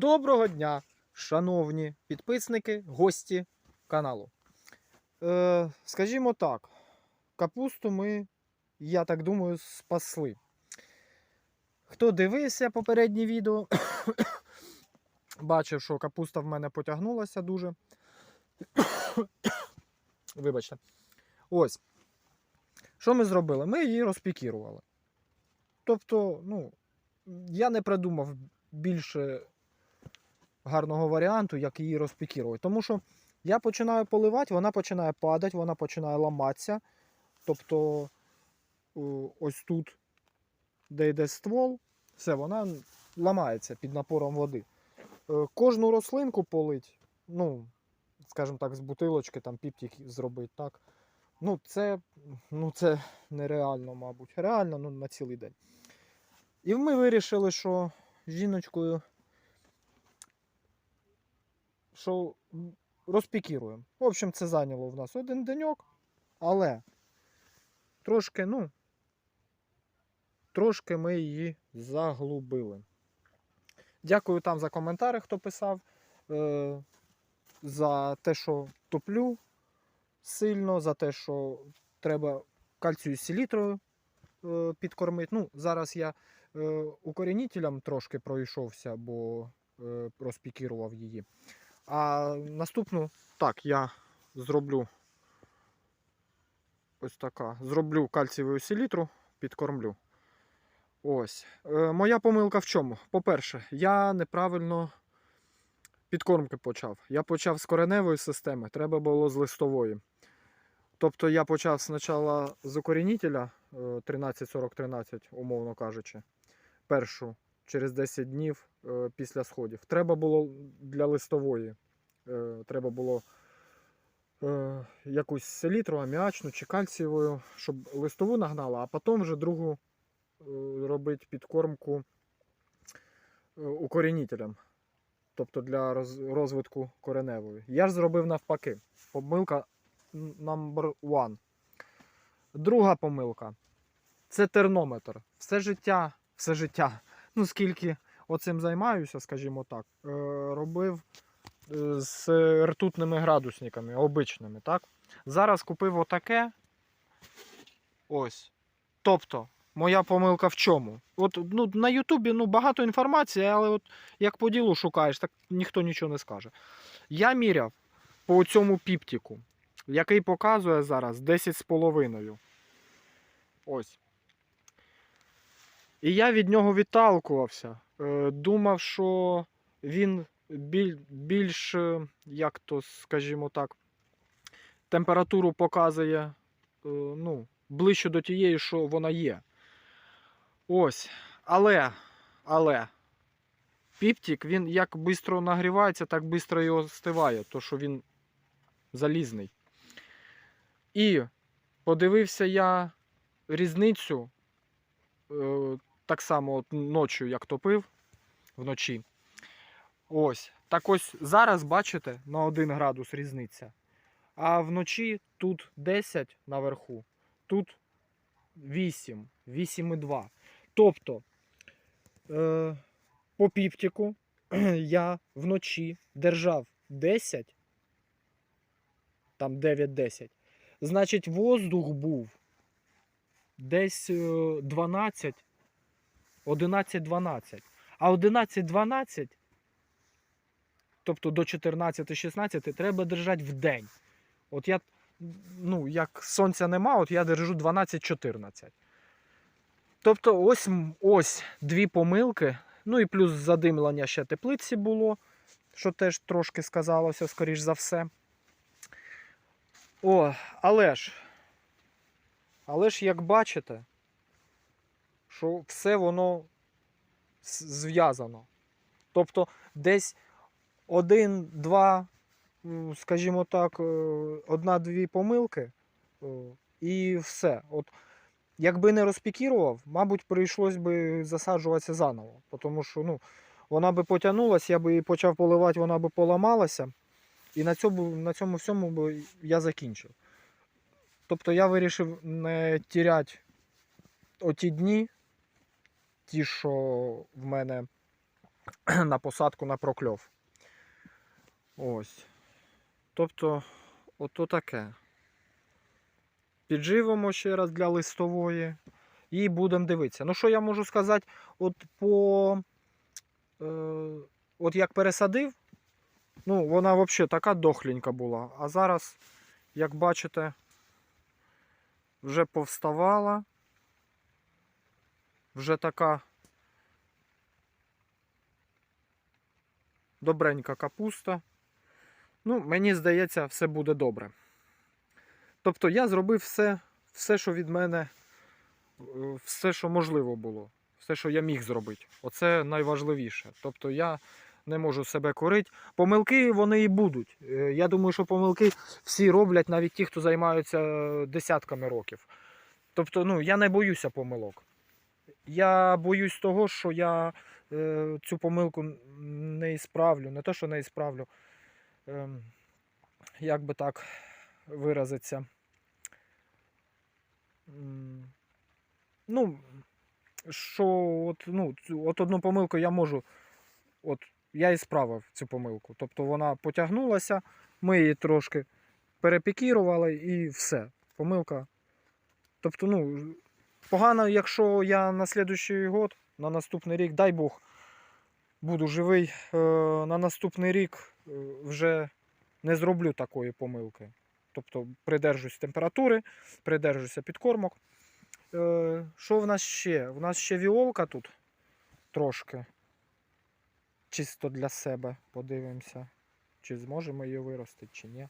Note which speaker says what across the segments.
Speaker 1: Доброго дня, шановні підписники, гості каналу. Е, скажімо так, капусту ми, я так думаю, спасли. Хто дивився попереднє відео, бачив, що капуста в мене потягнулася дуже. Вибачте. Ось. Що ми зробили? Ми її розпікірували. Тобто, ну, я не придумав більше гарного варіанту, як її розпікірувати. Тому що я починаю поливати, вона починає падати, вона починає ламатися. Тобто, ось тут, де йде ствол, все, вона ламається під напором води. Е, Кожну рослинку полить, ну, скажімо так, з бутилочки, там піптик зробити, так. Ну, це, ну, це нереально, мабуть. Реально ну, на цілий день. І ми вирішили, що жіночкою що розпікіруємо. В общем, це зайняло в нас один деньок, але трошки, ну, трошки ми її заглубили. Дякую там за коментарі, хто писав. Е, за те, що топлю сильно, за те, що треба кальцію селітрою е, підкормити. Ну, зараз я е, укорінителям трошки пройшовся, бо е, розпікірував її. А наступну, так, я зроблю ось така. Зроблю кальцієву селітру, підкормлю. Ось. Е, моя помилка в чому? По-перше, я неправильно підкормки почав. Я почав з кореневої системи, треба було з листової. Тобто я почав спочатку з укорінителя е, 13-40-13, умовно кажучи, першу через 10 днів е, після сходів. Треба було для листової, е, треба було е, якусь селітру, аміачну чи кальцієвою, щоб листову нагнала, а потім вже другу робити підкормку укорінителем. Тобто для розвитку кореневої. Я ж зробив навпаки. Помилка number one. Друга помилка це тернометр. Все життя, все життя, ну скільки оцим займаюся, скажімо так, е, робив е, з ртутними градусниками, обичними. так? Зараз купив отаке. Ось. Тобто, моя помилка в чому? От ну, на Ютубі ну, багато інформації, але от як по ділу шукаєш, так ніхто нічого не скаже. Я міряв по цьому піптіку, який показує зараз 10,5. Ось. І я від нього відталкувався. Е, Думав, що він біль, більш, е, як то, скажімо так, температуру показує е, ну, ближче до тієї, що вона є. Ось. Але, але, піптік, він як швидко нагрівається, так швидко і остиває, то що він залізний. І подивився я різницю так само от ночі, як топив вночі. Ось. Так ось зараз, бачите, на 1 градус різниця. А вночі тут 10 наверху, тут 8, 8,2. Тобто е, по піптіку я вночі держав 10, там 9-10. Значить, воздух був десь е, 12, 11-12. А 11-12, тобто до 14-16, треба держати в день. От я, ну, як сонця нема, от я держу 12-14. Тобто ось, ось дві помилки. Ну і плюс задимлення ще теплиці було, що теж трошки сказалося, скоріш за все. О, але ж, але ж, як бачите, що все воно зв'язано. Тобто десь один-два, скажімо так, е, одна-дві помилки е, і все. От, якби не розпікірував, мабуть, прийшлось би засаджуватися заново. Тому що ну, вона би потягнулася, я би її почав поливати, вона би поламалася. І на цьому, на цьому всьому би я закінчив. Тобто я вирішив не тіряти оті дні, ті, що в мене на посадку на прокльов. Ось. Тобто, ото таке. Підживимо ще раз для листової і будемо дивитися. Ну, що я можу сказати, от по. Е, от як пересадив, ну, вона взагалі така дохленька була. А зараз, як бачите, вже повставала. Вже така добренька капуста. Ну, мені здається, все буде добре. Тобто я зробив все, все, що від мене, е, все, що можливо було, все, що я міг зробити. Оце найважливіше. Тобто я не можу себе корити. Помилки вони і будуть. Е, Я думаю, що помилки всі роблять, навіть ті, хто займаються десятками років. Тобто, ну, я не боюся помилок. Я боюсь того, що я е, цю помилку не ісправлю. Не то, що не ісправлю. Е, як би так виразиться. Ну, що от, ну, от одну помилку я можу. От я і справив цю помилку. Тобто вона потягнулася, ми її трошки перепікірували і все. Помилка. Тобто, ну, погано, якщо я на слідуючий год, на наступний рік, дай Бог, буду живий, е, на наступний рік е, вже не зроблю такої помилки. Тобто придержусь температури, придержуся підкормок. Е, що в нас ще? В нас ще віолка тут трошки. Чисто для себе подивимося, чи зможемо її виростити, чи ні.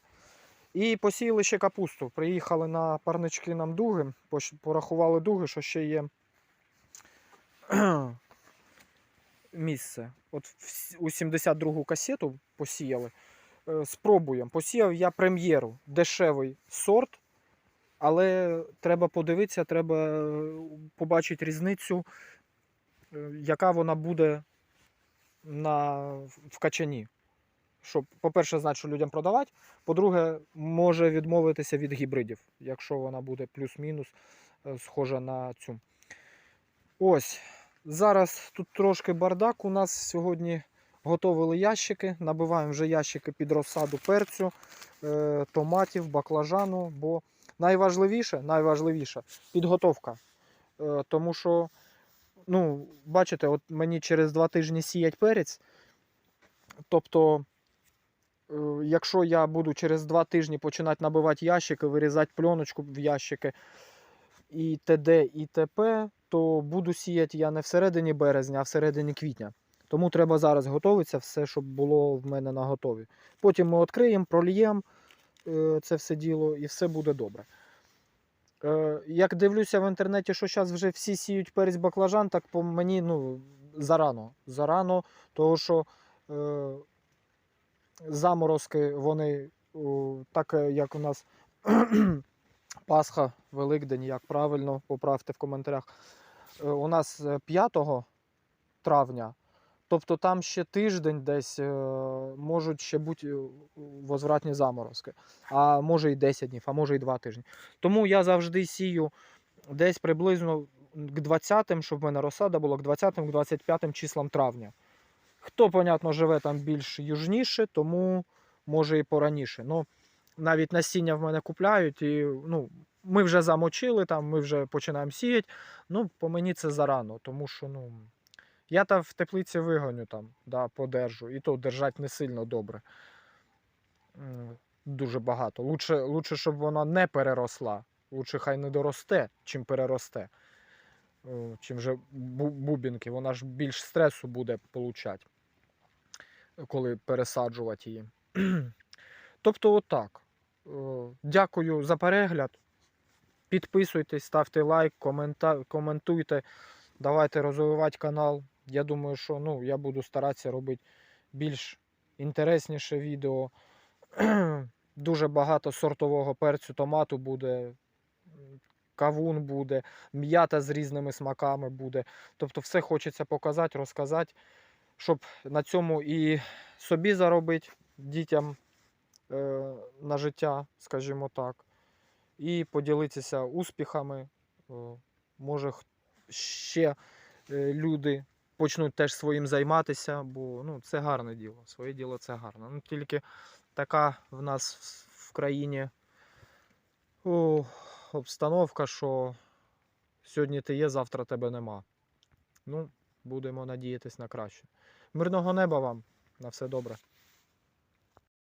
Speaker 1: І посіяли ще капусту. Приїхали на парнички нам дуги, порахували дуги, що ще є місце. От у 72-гу касету посіяли. Е, Спробуємо. Посіяв я прем'єру, дешевий сорт, але треба подивитися, треба е, побачити різницю, е, яка вона буде на, в качані. Щоб, по-перше, знати, що людям продавати. По-друге, може відмовитися від гібридів, якщо вона буде плюс-мінус е, схожа на цю. Ось. Зараз тут трошки бардак. У нас сьогодні готовили ящики. Набиваємо вже ящики під розсаду перцю, е, томатів, баклажану. Бо найважливіше, найважливіше підготовка. Е, тому що, ну, бачите, от мені через два тижні сіять перець. Тобто, якщо я буду через два тижні починати набивати ящики, вирізати пленочку в ящики і т.д. і т.п., то буду сіяти я не всередині березня, а всередині квітня. Тому треба зараз готуватися, все, щоб було в мене на готові. Потім ми відкриємо, прольємо е, це все діло і все буде добре. Е, Як дивлюся в інтернеті, що зараз вже всі сіють перець баклажан, так по мені ну, зарано. Зарано, тому що е, заморозки, вони так е, як у нас Пасха, Великдень, як правильно, поправте в коментарях. Е, У нас е, 5 травня, тобто там ще тиждень десь е, можуть ще бути е, возвратні заморозки. А може і 10 днів, а може і 2 тижні. Тому я завжди сію десь приблизно к 20, щоб в мене розсада була к 20-25 числам травня. Хто, понятно, живе там більш южніше, тому може і пораніше. Ну, навіть насіння в мене купляють, і ну, ми вже замочили, там, ми вже починаємо сіяти. Ну, по мені це зарано, тому що ну, я там в теплиці вигоню, там, да, подержу, і то держать не сильно добре. Дуже багато. Лучше, лучше, щоб вона не переросла. Лучше хай не доросте, чим переросте. О, Чим вже бубінки, вона ж більш стресу буде получати, коли пересаджувати її. Тобто, отак. Дякую за перегляд. Підписуйтесь, ставте лайк, коментуйте. Давайте розвивати канал. Я думаю, що ну, я буду старатися робити більш інтересніше відео. Дуже багато сортового перцю томату буде, кавун буде, м'ята з різними смаками буде. Тобто все хочеться показати, розказати, щоб на цьому і собі заробити дітям е, на життя, скажімо так, і поділитися успіхами. Е, може, ще е, люди почнуть теж своїм займатися, бо ну, це гарне діло. Своє діло це гарно. Ну, тільки така в нас в- країні о, обстановка, що сьогодні ти є, завтра тебе нема. Ну, будемо надіятись на краще. Мирного неба вам, на все добре.